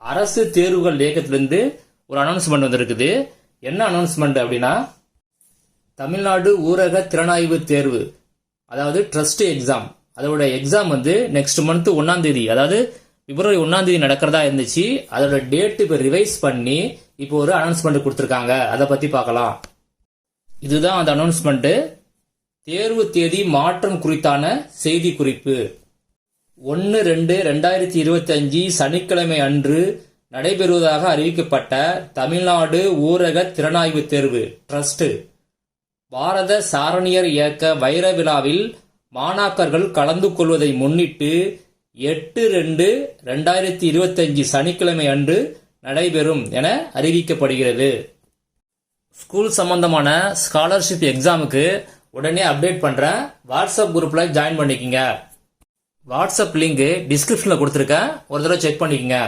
அரசு தேர்வுகள் இயக்கத்திலிருந்து ஒரு அனௌன்ஸ்மெண்ட் வந்திருக்குது. என்ன அனௌன்ஸ்மெண்ட் அப்படின்னா தமிழ்நாடு ஊரக திறனாய்வு தேர்வு அதாவது ட்ரஸ்ட் எக்ஸாம் அதோட எக்ஸாம் வந்து நெக்ஸ்ட் மந்த் ஒன்னாம் தேதி அதாவது பிப்ரவரி ஒன்னாம் தேதி நடக்கிறதா இருந்துச்சு. அதோட டேட் இப்போ ரிவைஸ் பண்ணி இப்போ ஒரு அனௌன்ஸ்மெண்ட் கொடுத்துருக்காங்க. அதை பத்தி பார்க்கலாம். இதுதான் அந்த அனௌன்ஸ்மெண்ட் தேர்வு தேதி மாற்றம் குறித்தான செய்தி குறிப்பு ஒன்று ரெண்டு ரெண்டாயிரத்தி இருபத்தஞ்சி சனிக்கிழமை அன்று நடைபெறுவதாக அறிவிக்கப்பட்ட தமிழ்நாடு ஊரக திறனாய்வு தேர்வு ட்ரஸ்ட். பாரத சாரணியர் இயக்க வைர விழாவில் மாணாக்கர்கள் கலந்து கொள்வதை முன்னிட்டு எட்டு ரெண்டு ரெண்டாயிரத்தி இருபத்தஞ்சு சனிக்கிழமை அன்று நடைபெறும் என அறிவிக்கப்படுகிறது. ஸ்கூல் சம்பந்தமான ஸ்காலர்ஷிப் எக்ஸாமுக்கு உடனே அப்டேட் பண்ணுறேன் வாட்ஸ்அப் குரூப்பில் ஜாயின் பண்ணிக்கிங்க. வாட்ஸ்அப் லிங்க் டிஸ்கிரிப்ஷன்ல கொடுத்துருக்கேன். ஒரு தடவை செக் பண்ணிக்கோங்க.